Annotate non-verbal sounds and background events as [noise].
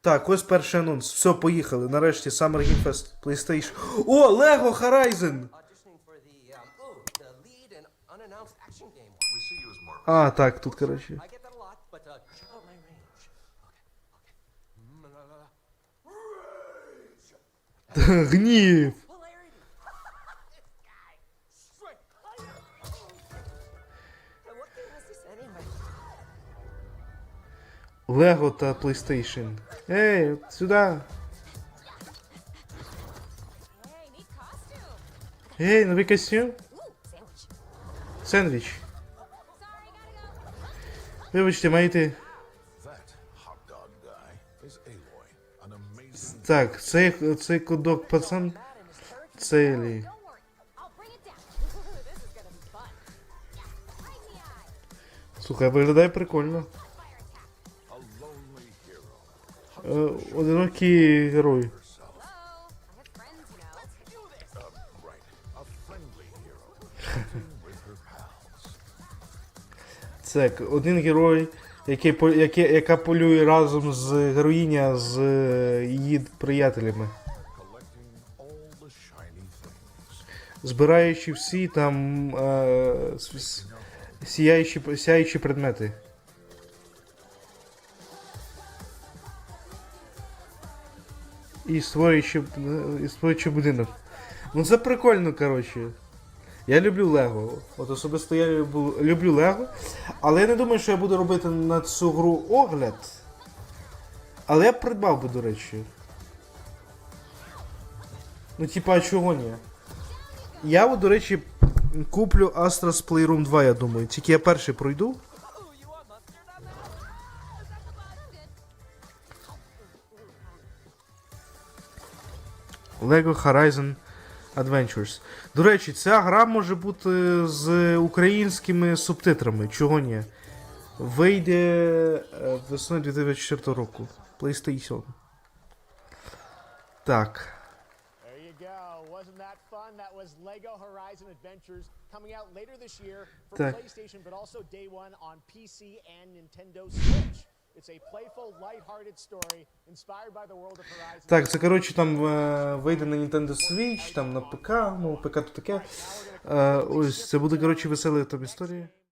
Так, ось перший анонс. Все, поїхали. Нарешті Summer Game Fest PlayStation. О, Lego Horizon! Auditioning for the um, oh, Лего та PlayStation. Ей, сюди. Neat costume. Ей, новий костюм. Сендвіч. Вибачте, маєте. Так, цей, цей кодок пацан. Mad in his third her pals. [laughs] Це один герой, який, який, яка полює разом з героїня з е, її приятелями. Збираючи всі там е, с- с- сяючі, сяючі предмети. І створюючи, і створюючи будинок. Ну це прикольно, коротше. Я люблю Лего. От особисто я люблю, Лего. Але я не думаю, що я буду робити на цю гру огляд. Але я придбав би, до речі. Ну, типа, а чого ні? Я, до речі, куплю Astros Playroom 2, я думаю. Тільки я перший пройду. Lego Horizon Adventures. До речі, ця гра може бути з українськими субтитрами. Чого ні? Вийде е, весною 2004 року. PlayStation. Так. Lego Horizon Adventures coming out later this year for Так. Так, це коротше там е, вийде на Nintendo Switch, там на ПК, ну ПК то таке. Е, ось це буде коротше весела там історія.